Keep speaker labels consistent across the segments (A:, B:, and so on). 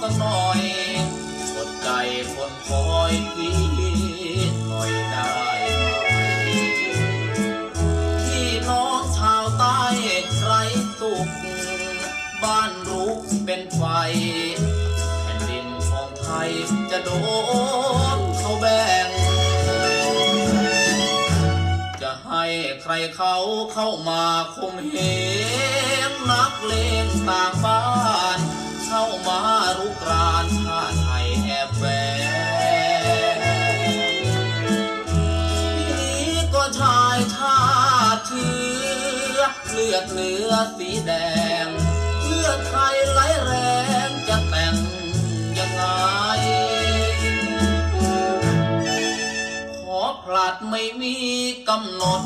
A: สักหน่อยกดใจคนคอยคิดหน่อยได้พี่น้องชาวใต้ไร้สุขบ้านรุกเป็นไฟแผ่นดินของไทยจะโดนเขาแบ่งจะให้ใครเขาเข้ามาคุมเหงนักเลง ต่างบ้านเข้ามารุกรานชาติไทยแอบแฝงนี่ก็ชายชาติเชื้อเลือดเนื้อสีแดง เลือดไทยไหลแรงจะแต่งยังไงขอผลัดไม่มีกำหนด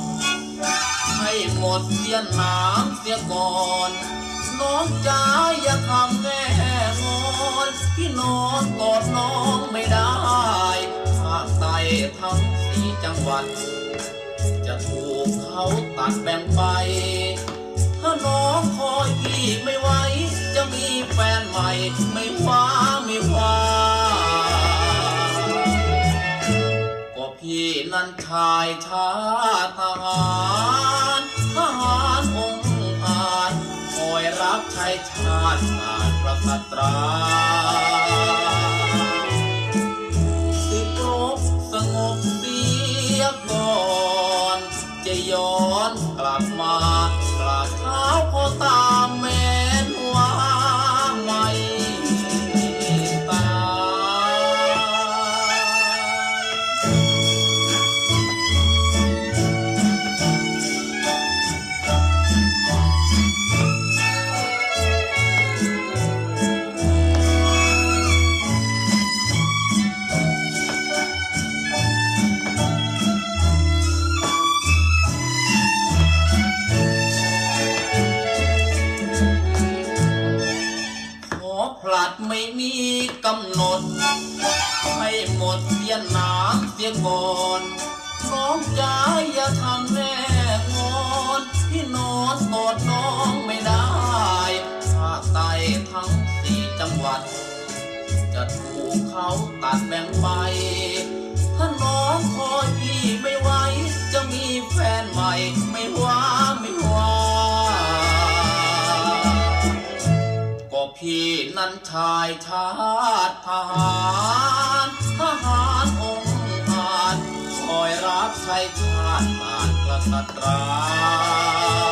A: ให้หมดเสียหนามเสียก่อน น้องจ๋าอย่าทำแน่งอนพี่นอนกอดน้องไม่ได้ภาคใต้ทั้งสี่จังหวัด จะถูกเขาตัดแบ่งไป ถ้าน้องคอยพี่ไม่ไหวจะมีแฟนใหม่ไม่ว่าไม่ว่าก็พี่นั้นชายชาติทหา ช้ชาติศาสตร์ประสัตราสึกรบสงบเสียก่อน จะย้อนกลับมา ไม่มีกำหนด ให้หมดเสียหนาเสียก่อนน้องจ๋าอย่าทำแม่งอนพี่นอนกอดน้องไม่ได้ภาคใต้ทั้งสี่จังหวัด จะถูกเขาตัดแบ่งไป ถ้าน้องคอยพี่ไม่ไหว พี่นั้นชายชาติทหารทหารองค์อาจคอยรับใช้ชาติบานกษัตรา